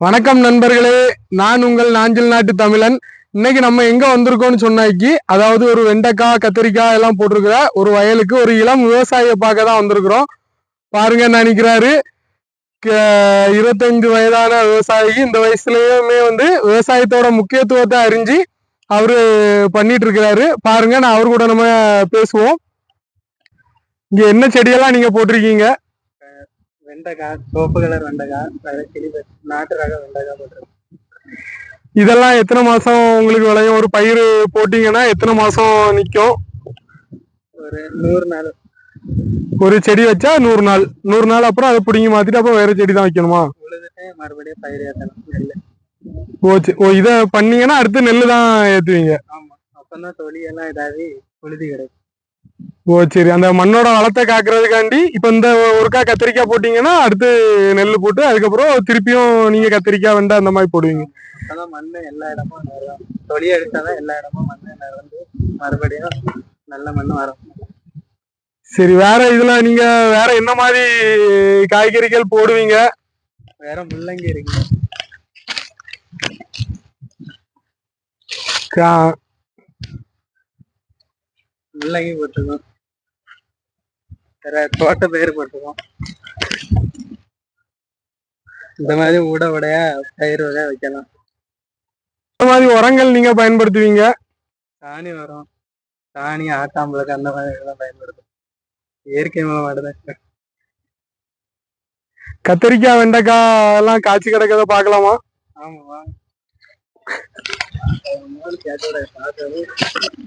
வணக்கம் நண்பர்களே நான் உங்கள் நாஞ்சில் நாட்டு தமிழன். இன்னைக்கு நம்ம எங்க வந்திருக்கோம்னு சொன்னாக்கி அதாவது ஒரு வெண்டைக்காய் கத்திரிக்காய் எல்லாம் போட்டிருக்கிற ஒரு வயலுக்கு ஒரு இளம் விவசாயியை பார்க்க தான் வந்திருக்கிறோம். பாருங்க நினைக்கிறாரு? இருபத்தஞ்சு வயதான விவசாயி இந்த வயசுலயுமே வந்து விவசாயத்தோட முக்கியத்துவத்தை அறிஞ்சு அவரு பண்ணிட்டு இருக்கிறாரு. பாருங்க நான் அவரு கூட நம்ம பேசுவோம். இங்க என்ன செடியெல்லாம் நீங்க போட்டிருக்கீங்க? வெண்டைக்காய் சோப்பு கலர் வெண்டைக்காய் கிளி நாட்டு ரக வெண்டைக்காய் போட்டிருக்கோம். இதெல்லாம் எத்தனை மாசம் உங்களுக்கு விளையும்? ஒரு பயிர் போட்டீங்கன்னா எத்தனை மாசம் நிக்கும்? ஒரு நூறு நாள். ஒரு செடி வச்சா நூறு நாள். நூறு நாள் அப்புறம் அதை பிடிங்கி மாத்திட்டு அப்புறம் வேற செடி தான் வைக்கணுமா மறுபடியும் பயிர் ஏற்றணும் நெல் ஓ சரி. ஓ இதை பண்ணீங்கன்னா அடுத்து நெல்லு தான் ஏத்துவீங்க. ஆமா. அப்பதான் தொலி எல்லாம் இதாகி உழுதி கிடைக்கும் ஓ சரி. அந்த மண்ணோட வளத்தை காக்குறதுக்காண்டி இப்ப இந்த ஒருக்கா கத்திரிக்காய் போட்டீங்கன்னா அடுத்து நெல் போட்டு அதுக்கப்புறம் திருப்பியும் நீங்க கத்திரிக்காய் வெண்டை அந்த மாதிரி போடுவீங்க. மண்ணு எல்லா இடமும் வரும் தொலி அடிச்சாதான் எல்லா இடமும் மண்ணு வந்து மறுபடியும் நல்ல மண்ணு வரும். சரி வேற இதுல நீங்க வேற என்ன மாதிரி காய்கறிகள் போடுவீங்க? வேற முள்ளங்கி இருக்கு. முள்ளங்கி போட்டிருக்கோம் வேற தோட்ட பயிர் போட்டிருக்கோம் இந்த மாதிரி ஊட உடைய பயிர் வகை வைக்கலாம். என்ன மாதிரி உரங்கள் நீங்க பயன்படுத்துவீங்க? சாணி வரும் சாணி ஆட்டாம்பளுக்கு அந்த மாதிரி இதெல்லாம் பயன்படுத்தும் இயற்கை மூலம் மட்டும்தான். கத்திரிக்காய் வெண்டைக்காய் எல்லாம் காய்ச்சி கிடக்கத பார்க்கலாமா? ஆமா வாங்க ஒரு நாள் கேட்டோட பார்த்தது என்ன இருக்கு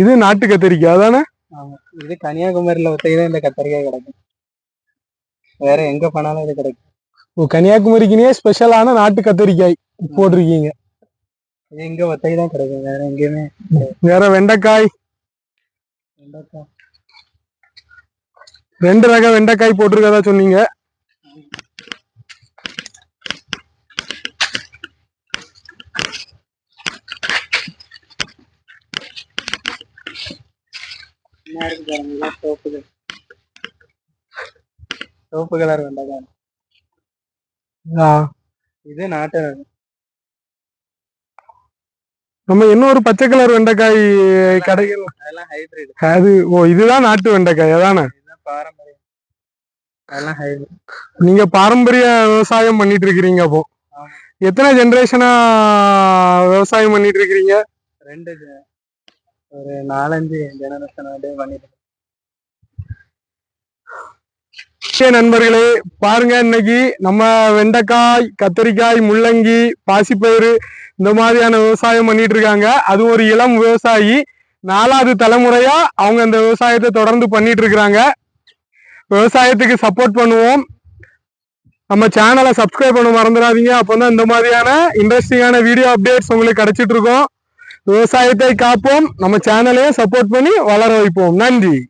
இது நாட்டு கத்திரிக்காய் அதானே? இது கன்னியாகுமரியில ஒத்தைதான் இந்த கத்தரிக்காய் கிடைக்கும். வேற எங்க போனாலும் இது கிடைக்கும். ஓ கன்னியாகுமரிக்குனே ஸ்பெஷலான நாட்டு கத்திரிக்காய் போட்டிருக்கீங்க. இது இங்க ஒத்தைதான் கிடைக்கும். வேற எங்கேயுமே வேற வெண்டைக்காய்? வெண்டைக்காய். ரெண்டு ரக வெண்டைக்காய் போட்டிருக்கதா சொன்னீங்க. சோப்பு கலர் சோப்பு கலர் வெண்டைக்காய் ஆ, இது நாட்டு. நம்ம இன்னொரு பச்சை கலர் வெண்டைக்காய் ஹைபிரிட் அது ஓ இதுதான் நாட்டு வெண்டைக்காய் அதானே நீங்க பாரம்பரிய விவசாயம் பண்ணிட்டு இருக்கிறீங்க அப்போ. எத்தனை ஜெனரேஷனா விவசாயம் பண்ணிட்டு இருக்கிறீங்க ரெண்டு ஒரு நாலஞ்சு ஜெனரேஷன் அப்படியே பண்ணிட்டு நண்பர்களே பாருங்க இன்னைக்கு நம்ம வெண்டைக்காய் கத்தரிக்காய் முள்ளங்கி பாசிப்பயிறு இந்த மாதிரியான விவசாயம் பண்ணிட்டு இருக்காங்க. அது ஒரு இளம் விவசாயி நாலாவது தலைமுறையா அவங்க அந்த விவசாயத்தை தொடர்ந்து பண்ணிட்டு இருக்கிறாங்க. விவசாயத்துக்கு சப்போர்ட் பண்ணுவோம். நம்ம சேனலை சப்ஸ்கிரைப் பண்ண மறந்துடாதீங்க. அப்போ தான் இந்த மாதிரியான இன்ட்ரெஸ்டிங்கான வீடியோ அப்டேட்ஸ் உங்களுக்கு கிடைச்சிட்டு இருக்கோம். விவசாயத்தை காப்போம். நம்ம சேனலையும் சப்போர்ட் பண்ணி வளர வைப்போம். நன்றி.